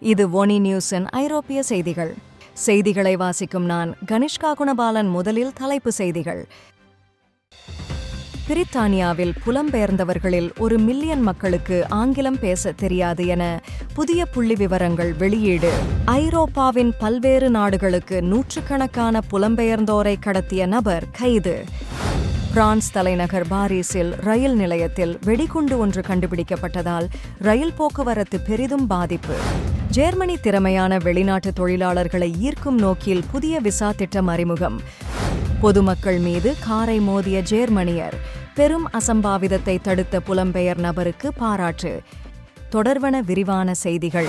இது ஒனி நியூஸின் ஐரோப்பிய செய்திகள். செய்திகளை வாசிக்கும் நான் கனிஷ்கா குணபாலன் முதலில் தலைப்பு செய்திகள். பிரித்தானியாவில் புலம்பெயர்ந்தவர்களில் ஒரு மில்லியன் மக்களுக்கு ஆங்கிலம் பேச தெரியாது என புதிய புள்ளி விவரங்கள் வெளியீடு. ஐரோப்பாவின் பல்வேறு நாடுகளுக்கு நூற்றுக்கணக்கான புலம்பெயர்ந்தோரை கடத்திய நபர் கைது. பிரான்ஸ் தலைநகர் பாரிஸில் ரயில் நிலையத்தில் வெடிகுண்டு ஒன்று கண்டுபிடிக்கப்பட்டதால் ரயில் போக்குவரத்து பெரிதும் பாதிப்பு. ஜேர்மனி திறமையான வெளிநாட்டு தொழிலாளர்களை ஈர்க்கும் நோக்கில் புதிய விசா திட்டம் அறிமுகம். பொதுமக்கள் மீது காரை மோதிய ஜேர்மனியர் பெரும் அசம்பாவிதத்தை தடுத்த புலம்பெயர் நபருக்கு பாராட்டு. தொடர்வன விரிவான செய்திகள்.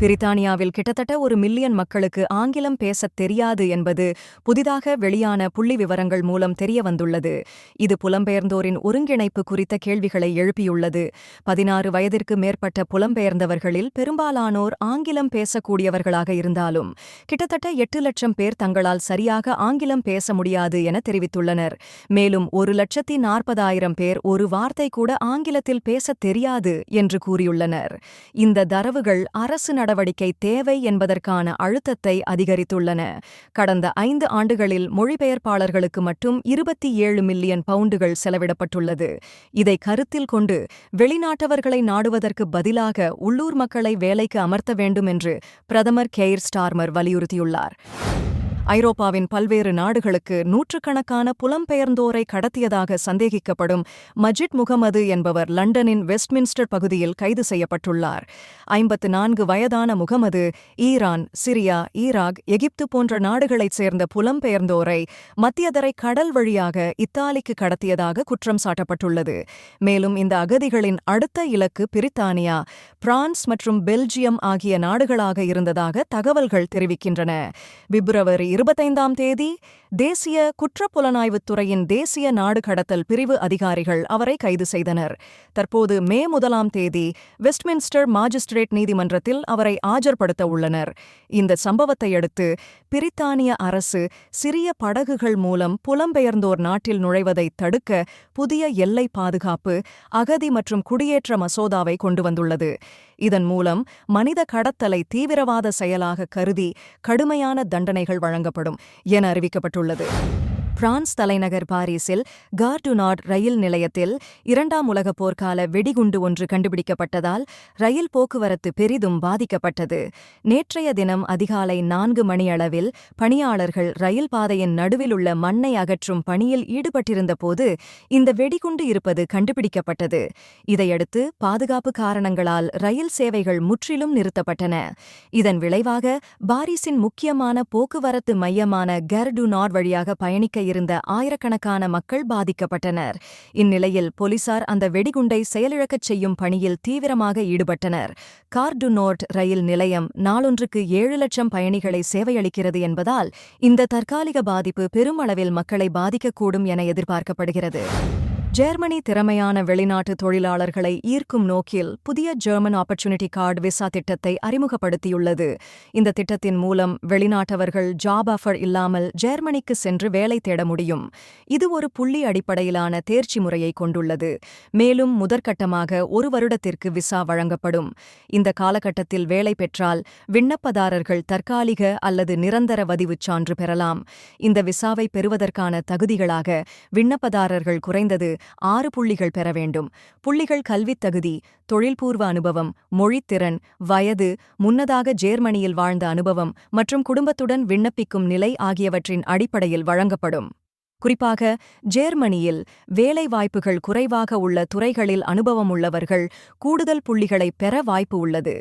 பிரித்தானியாவில் கிட்டத்தட்ட ஒரு மில்லியன் மக்களுக்கு ஆங்கிலம் பேசத் தெரியாது என்பது புதிதாக வெளியான புள்ளி விவரங்கள் மூலம் தெரிய வந்துள்ளது இது புலம்பெயர்ந்தோரின் ஒருங்கிணைப்பு குறித்த கேள்விகளை எழுப்பியுள்ளது. பதினாறு வயதிற்கு மேற்பட்ட புலம்பெயர்ந்தவர்களில் பெரும்பாலானோர் ஆங்கிலம் பேசக்கூடியவர்களாக இருந்தாலும் கிட்டத்தட்ட எட்டு லட்சம் பேர் தங்களால் சரியாக ஆங்கிலம் பேச முடியாது என தெரிவித்துள்ளனர். மேலும் ஒரு லட்சத்தி நாற்பதாயிரம் பேர் ஒரு வார்த்தை கூட ஆங்கிலத்தில் பேசத் தெரியாது என்று கூறியுள்ளனர். இந்த தரவுகள் அரசு நடவடிக்கை தேவை என்பதற்கான அழுத்தத்தை அதிகரித்துள்ளன. கடந்த ஐந்து ஆண்டுகளில் மொழிபெயர்ப்பாளர்களுக்கு மட்டும் இருபத்தி ஏழு மில்லியன் பவுண்டுகள் செலவிடப்பட்டுள்ளது. இதை கருத்தில் கொண்டு வெளிநாட்டவர்களை நாடுவதற்கு பதிலாக உள்ளூர் மக்களை வேலைக்கு அமர்த்த வேண்டும் என்று பிரதமர் கெய்ர் ஸ்டார்மர் வலியுறுத்தியுள்ளார். ஐரோப்பாவின் பல்வேறு நாடுகளுக்கு நூற்றுக்கணக்கான புலம்பெயர்ந்தோரை கடத்தியதாக சந்தேகிக்கப்படும் மஜித் முகமது என்பவர் லண்டனின் வெஸ்ட்மின்ஸ்டர் பகுதியில் கைது செய்யப்பட்டுள்ளார். ஐம்பத்து நான்கு வயதான முகமது ஈரான் சிரியா ஈராக் எகிப்து போன்ற நாடுகளைச் சேர்ந்த புலம்பெயர்ந்தோரை மத்தியதரை கடல் வழியாக இத்தாலிக்கு கடத்தியதாக குற்றம் சாட்டப்பட்டுள்ளது. மேலும் இந்த அகதிகளின் அடுத்த இலக்கு பிரித்தானியா பிரான்ஸ் மற்றும் பெல்ஜியம் ஆகிய நாடுகளாக இருந்ததாக தகவல்கள் தெரிவிக்கின்றன. பிப்ரவரி இருபத்தைந்தாம் தேதி தேசிய குற்றப்புலனாய்வுத்துறையின் தேசிய நாடு கடத்தல் பிரிவு அதிகாரிகள் அவரை கைது செய்தனர். தற்போது மே முதலாம் தேதி வெஸ்ட்மின்ஸ்டர் மாஜிஸ்ட்ரேட் நீதிமன்றத்தில் அவரை ஆஜர்படுத்த உள்ளனர். இந்த சம்பவத்தை அடுத்து பிரித்தானிய அரசு சிறிய படகுகள் மூலம் புலம்பெயர்ந்தோர் நாட்டில் நுழைவதை தடுக்க புதிய எல்லை பாதுகாப்பு அகதி மற்றும் குடியேற்ற மசோதாவை கொண்டு வந்துள்ளது. இதன் மூலம் மனித கடத்தலை தீவிரவாத செயலாக கருதி கடுமையான தண்டனைகள் வழங்கப்படும் என அறிவிக்கப்பட்டுள்ளது. பிரான்ஸ் தலைநகர் பாரிஸில் கார்டுனாட் ரயில் நிலையத்தில் இரண்டாம் உலகப் போர்க்கால வெடிகுண்டு ஒன்று கண்டுபிடிக்கப்பட்டதால் ரயில் போக்குவரத்து பெரிதும் பாதிக்கப்பட்டது. நேற்றைய தினம் அதிகாலை நான்கு மணியளவில் பணியாளர்கள் ரயில் பாதையின் நடுவில் உள்ள மண்ணை அகற்றும் பணியில் ஈடுபட்டிருந்தபோது இந்த வெடிகுண்டு இருப்பது கண்டுபிடிக்கப்பட்டது. இதையடுத்து பாதுகாப்பு காரணங்களால் ரயில் சேவைகள் முற்றிலும் நிறுத்தப்பட்டன. இதன் விளைவாக பாரிஸின் முக்கியமான போக்குவரத்து மையமான கர்டுனாட் வழியாக பயணிக்க இருந்த ஆயிரக்கணக்கான மக்கள் பாதிக்கப்பட்டனர். இந்நிலையில் போலீசார் அந்த வெடிகுண்டை செயலிழக்கச் செய்யும் பணியில் தீவிரமாக ஈடுபட்டனர். கார்டுனோட் ரயில் நிலையம் நாளொன்றுக்கு ஏழு லட்சம் பயணிகளை சேவையளிக்கிறது என்பதால் இந்த தற்காலிக பாதிப்பு பெருமளவில் மக்களை பாதிக்கக்கூடும் என எதிர்பார்க்கப்படுகிறது. ஜெர்மனி திறமையான வெளிநாட்டு தொழிலாளர்களை ஈர்க்கும் நோக்கில் புதிய ஜெர்மன் ஆப்பர்ச்சுனிட்டி கார்டு விசா திட்டத்தை அறிமுகப்படுத்தியுள்ளது. இந்த திட்டத்தின் மூலம் வெளிநாட்டவர்கள் ஜாப் ஆஃபர் இல்லாமல் ஜெர்மனிக்கு சென்று வேலை தேட முடியும். இது ஒரு புள்ளி அடிப்படையிலான தேர்ச்சி முறையை கொண்டுள்ளது. மேலும் முதற்கட்டமாக ஒரு வருடத்திற்கு விசா வழங்கப்படும். இந்த காலகட்டத்தில் வேலை பெற்றால் விண்ணப்பதாரர்கள் தற்காலிக அல்லது நிரந்தர வதிவுச் சான்று பெறலாம். இந்த விசாவை பெறுவதற்கான தகுதிகளாக விண்ணப்பதாரர்கள் குறைந்தது ஆறு புள்ளிகள் பெற வேண்டும். புள்ளிகள் கல்வித் தகுதி தொழில்பூர்வ அனுபவம் மொழித்திறன் வயது முன்னதாக ஜேர்மனியில் வாழ்ந்த அனுபவம் மற்றும் குடும்பத்துடன் விண்ணப்பிக்கும் நிலை ஆகியவற்றின் அடிப்படையில் வழங்கப்படும். குறிப்பாக ஜேர்மனியில் வேலைவாய்ப்புகள் குறைவாக உள்ள துறைகளில் அனுபவமுள்ளவர்கள் கூடுதல் புள்ளிகளை பெற வாய்ப்பு உள்ளது.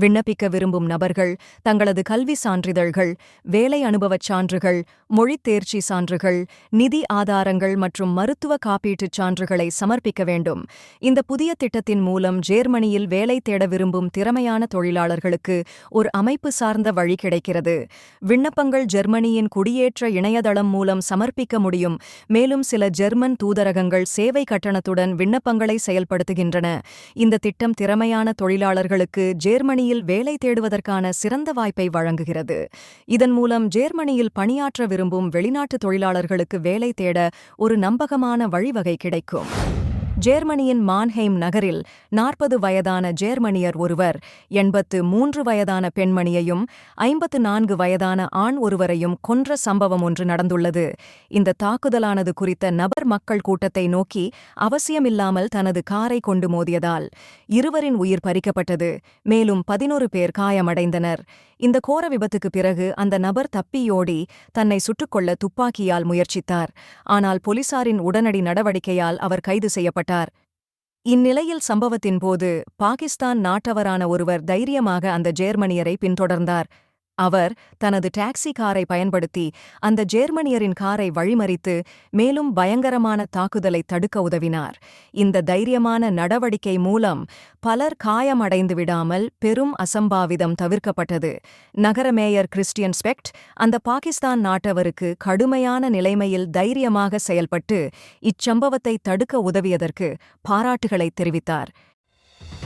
விண்ணப்பிக்க விரும்பும் நபர்கள் தங்களது கல்வி சான்றிதழ்கள் வேலை அனுபவச் சான்றுகள் மொழித் தேர்ச்சி சான்றுகள் நிதி ஆதாரங்கள் மற்றும் மருத்துவ காப்பீட்டுச் சான்றுகளை சமர்ப்பிக்க வேண்டும். இந்த புதிய திட்டத்தின் மூலம் ஜேர்மனியில் வேலை தேட விரும்பும் திறமையான தொழிலாளர்களுக்கு ஒரு அமைப்பு சார்ந்த வழி கிடைக்கிறது. விண்ணப்பங்கள் ஜெர்மனியின் குடியேற்ற இணையதளம் மூலம் சமர்ப்பிக்க முடியும். மேலும் சில ஜெர்மன் தூதரகங்கள் சேவை கட்டணத்துடன் விண்ணப்பங்களை செயல்படுத்துகின்றன. இந்த திட்டம் திறமையான தொழிலாளர்களுக்கு ஜேர்மனி ஜெர்மனியில் வேலை தேடுவதற்கான சிறந்த வாய்ப்பை வழங்குகிறது. இதன் மூலம் ஜெர்மனியில் பணியாற்ற விரும்பும் வெளிநாட்டு தொழிலாளர்களுக்கு வேலை தேட ஒரு நம்பகமான வழிவகை கிடைக்கும். ஜேர்மனியின் மான்ஹெய்ம் நகரில் நாற்பது வயதான ஜேர்மனியர் ஒருவர் எண்பத்து மூன்று வயதான பெண்மணியையும் ஐம்பத்து நான்கு வயதான ஆண் ஒருவரையும் கொன்ற சம்பவம் ஒன்று நடந்துள்ளது. இந்த தாக்குதலானது குறித்த நபர் மக்கள் கூட்டத்தை நோக்கி அவசியமில்லாமல் தனது காரை கொண்டு மோதியதால் இருவரின் உயிர் பறிக்கப்பட்டது. மேலும் பதினொரு பேர் காயமடைந்தனர். இந்த கோர விபத்துக்கு பிறகு அந்த நபர் தப்பியோடி தன்னை சுட்டுக்கொள்ள துப்பாக்கியால் முயற்சித்தார். ஆனால் போலீசாரின் உடனடி நடவடிக்கையால் அவர் கைது செய்யப்பட்டார். இந்நிலையில் சம்பவத்தின் போது பாகிஸ்தான் நாட்டவரான ஒருவர் தைரியமாக அந்த ஜேர்மனியரை பின்தொடர்ந்தார். அவர் தனது டாக்ஸி காரை பயன்படுத்தி அந்த ஜேர்மனியரின் காரை வழிமறித்து மேலும் பயங்கரமான தாக்குதலை தடுக்க உதவினார். இந்த தைரியமான நடவடிக்கை மூலம் பலர் காயமடைந்து விடாமல் பெரும் அசம்பாவிதம் தவிர்க்கப்பட்டது. நகர மேயர் கிறிஸ்டியன் ஸ்பெக்ட் அந்த பாகிஸ்தான் நாட்டவருக்கு கடுமையான நிலைமையில் தைரியமாக செயல்பட்டு இச்சம்பவத்தை தடுக்க உதவியதற்கு பாராட்டுகளை தெரிவித்தார்.